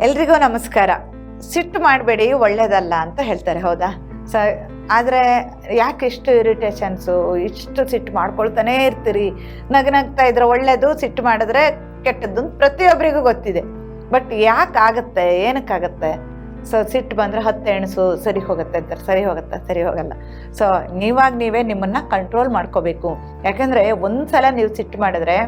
ಎಲ್ರಿಗೂ ನಮಸ್ಕಾರ. ಸಿಟ್ಟು ಮಾಡಬೇಡಿ, ಒಳ್ಳೇದಲ್ಲ ಅಂತ ಹೇಳ್ತಾರೆ, ಹೌದಾ? ಸ, ಆದರೆ ಯಾಕೆ ಇಷ್ಟು ಇರಿಟೇಷನ್ಸು? ಇಷ್ಟು ಸಿಟ್ಟು ಮಾಡ್ಕೊಳ್ತಾನೇ ಇರ್ತೀರಿ. ನಗ ನಗ್ತಾ ಇದ್ರೆ ಒಳ್ಳೇದು, ಸಿಟ್ಟು ಮಾಡಿದ್ರೆ ಕೆಟ್ಟದ್ದು ಪ್ರತಿಯೊಬ್ಬರಿಗೂ ಗೊತ್ತಿದೆ. ಬಟ್ ಯಾಕೆ ಆಗುತ್ತೆ? ಏನಕ್ಕಾಗತ್ತೆ? ಸೊ, ಸಿಟ್ಟು ಬಂದರೆ ಹತ್ತು ಎಣಸು, ಸರಿ ಹೋಗುತ್ತೆ ಅಂತಾರೆ. ಸರಿ ಹೋಗುತ್ತೆ? ಸರಿ ಹೋಗಲ್ಲ. ಸೊ, ನೀವಾಗ ನೀವೇ ನಿಮ್ಮನ್ನು ಕಂಟ್ರೋಲ್ ಮಾಡ್ಕೋಬೇಕು. ಯಾಕೆಂದರೆ ಒಂದು ಸಲ ನೀವು ಸಿಟ್ಟು ಮಾಡಿದ್ರೆ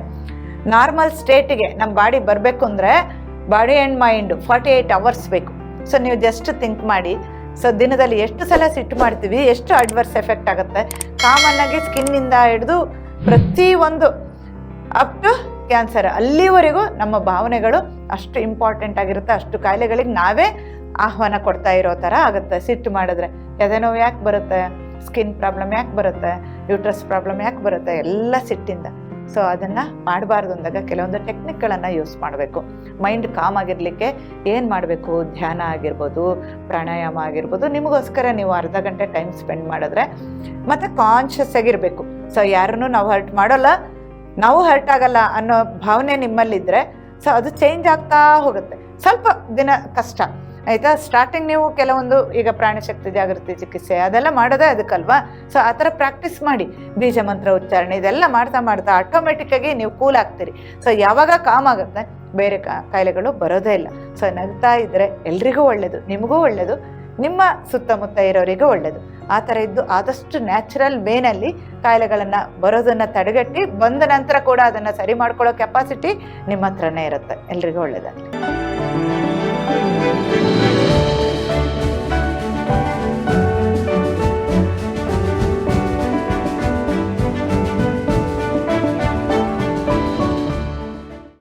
ನಾರ್ಮಲ್ ಸ್ಟೇಟಿಗೆ ನಮ್ಮ ಬಾಡಿ ಬರಬೇಕು ಅಂದರೆ body and mind forty eight hours ಬೇಕು. ಸೊ ನೀವು ಜಸ್ಟ್ ಥಿಂಕ್ ಮಾಡಿ. ಸೊ ದಿನದಲ್ಲಿ ಎಷ್ಟು ಸಲ ಸಿಟ್ಟು ಮಾಡ್ತೀವಿ, ಎಷ್ಟು ಅಡ್ವರ್ಸ್ ಎಫೆಕ್ಟ್ ಆಗುತ್ತೆ? ಕಾಮನ್ ಆಗಿ ಸ್ಕಿನ್ನಿಂದ ಹಿಡಿದು ಪ್ರತಿಯೊಂದು ಅಪ್ ಟು ಕ್ಯಾನ್ಸರ್ ಅಲ್ಲಿವರೆಗೂ ನಮ್ಮ ಭಾವನೆಗಳು ಅಷ್ಟು ಇಂಪಾರ್ಟೆಂಟ್ ಆಗಿರುತ್ತೆ, ಅಷ್ಟು ಕಾಯಿಲೆಗಳಿಗೆ ನಾವೇ ಆಹ್ವಾನ ಕೊಡ್ತಾ ಇರೋ ಥರ ಆಗುತ್ತೆ ಸಿಟ್ಟು ಮಾಡಿದ್ರೆ. ಎದೆನೋವು ಯಾಕೆ ಬರುತ್ತೆ? ಸ್ಕಿನ್ ಪ್ರಾಬ್ಲಮ್ ಯಾಕೆ ಬರುತ್ತೆ? ಯೂಟ್ರಸ್ ಪ್ರಾಬ್ಲಮ್ ಯಾಕೆ ಬರುತ್ತೆ? ಎಲ್ಲ ಸಿಟ್ಟಿಂದ ಸೊ ಅದನ್ನು ಮಾಡಬಾರ್ದು ಅಂದಾಗ ಕೆಲವೊಂದು ಟೆಕ್ನಿಕ್ಗಳನ್ನು ಯೂಸ್ ಮಾಡಬೇಕು. ಮೈಂಡ್ ಕಾಮ್ ಆಗಿರಲಿಕ್ಕೆ ಏನು ಮಾಡಬೇಕು? ಧ್ಯಾನ ಆಗಿರ್ಬೋದು, ಪ್ರಾಣಾಯಾಮ ಆಗಿರ್ಬೋದು, ನಿಮಗೋಸ್ಕರ ನೀವು ಅರ್ಧ ಗಂಟೆ ಟೈಮ್ ಸ್ಪೆಂಡ್ ಮಾಡಿದ್ರೆ ಮತ್ತು ಕಾನ್ಷಿಯಸ್ ಆಗಿರಬೇಕು ಸೊ ಯಾರನ್ನೂ ನಾವು ಹರ್ಟ್ ಮಾಡೋಲ್ಲ, ನಾವು ಹರ್ಟ್ ಆಗಲ್ಲ ಅನ್ನೋ ಭಾವನೆ ನಿಮ್ಮಲ್ಲಿದ್ದರೆ ಸೊ ಅದು ಚೇಂಜ್ ಆಗ್ತಾ ಹೋಗುತ್ತೆ. ಸ್ವಲ್ಪ ದಿನ ಕಷ್ಟ. ಆಯಿತಾ? ಸ್ಟಾರ್ಟಿಂಗ್ ನೀವು ಕೆಲವೊಂದು ಈಗ ಪ್ರಾಣಶಕ್ತಿ ಜಾಗೃತಿ ಚಿಕಿತ್ಸೆ ಅದೆಲ್ಲ ಮಾಡೋದೇ ಅದಕ್ಕಲ್ವಾ? ಸೊ ಆ ಥರ ಪ್ರಾಕ್ಟೀಸ್ ಮಾಡಿ. ಬೀಜ ಮಂತ್ರ ಉಚ್ಚಾರಣೆ ಇದೆಲ್ಲ ಮಾಡ್ತಾ ಮಾಡ್ತಾ ಆಟೋಮೆಟಿಕ್ಕಾಗಿ ನೀವು ಕೂಲ್ ಆಗ್ತೀರಿ. ಸೊ ಯಾವಾಗ ಕಾಮ್ ಆಗುತ್ತೆ? ಬೇರೆ ಕಾಯಿಲೆಗಳು ಬರೋದೇ ಇಲ್ಲ. ಸೊ ನಗ್ತಾ ಇದ್ದರೆ ಎಲ್ರಿಗೂ ಒಳ್ಳೆಯದು ನಿಮಗೂ ಒಳ್ಳೆಯದು ನಿಮ್ಮ ಸುತ್ತಮುತ್ತ ಇರೋರಿಗೂ ಒಳ್ಳೆಯದು ಆ ಥರ ಇದ್ದು ಆದಷ್ಟು ನ್ಯಾಚುರಲ್ ವೇನಲ್ಲಿ ಕಾಯಿಲೆಗಳನ್ನು ಬರೋದನ್ನು ತಡೆಗಟ್ಟಿ ಬಂದ ನಂತರ ಕೂಡ ಅದನ್ನು ಸರಿ ಮಾಡ್ಕೊಳ್ಳೋ ಕೆಪಾಸಿಟಿ ನಿಮ್ಮ ಹತ್ರನೇ ಇರುತ್ತೆ. ಎಲ್ರಿಗೂ ಒಳ್ಳೆಯದಾಗಲಿ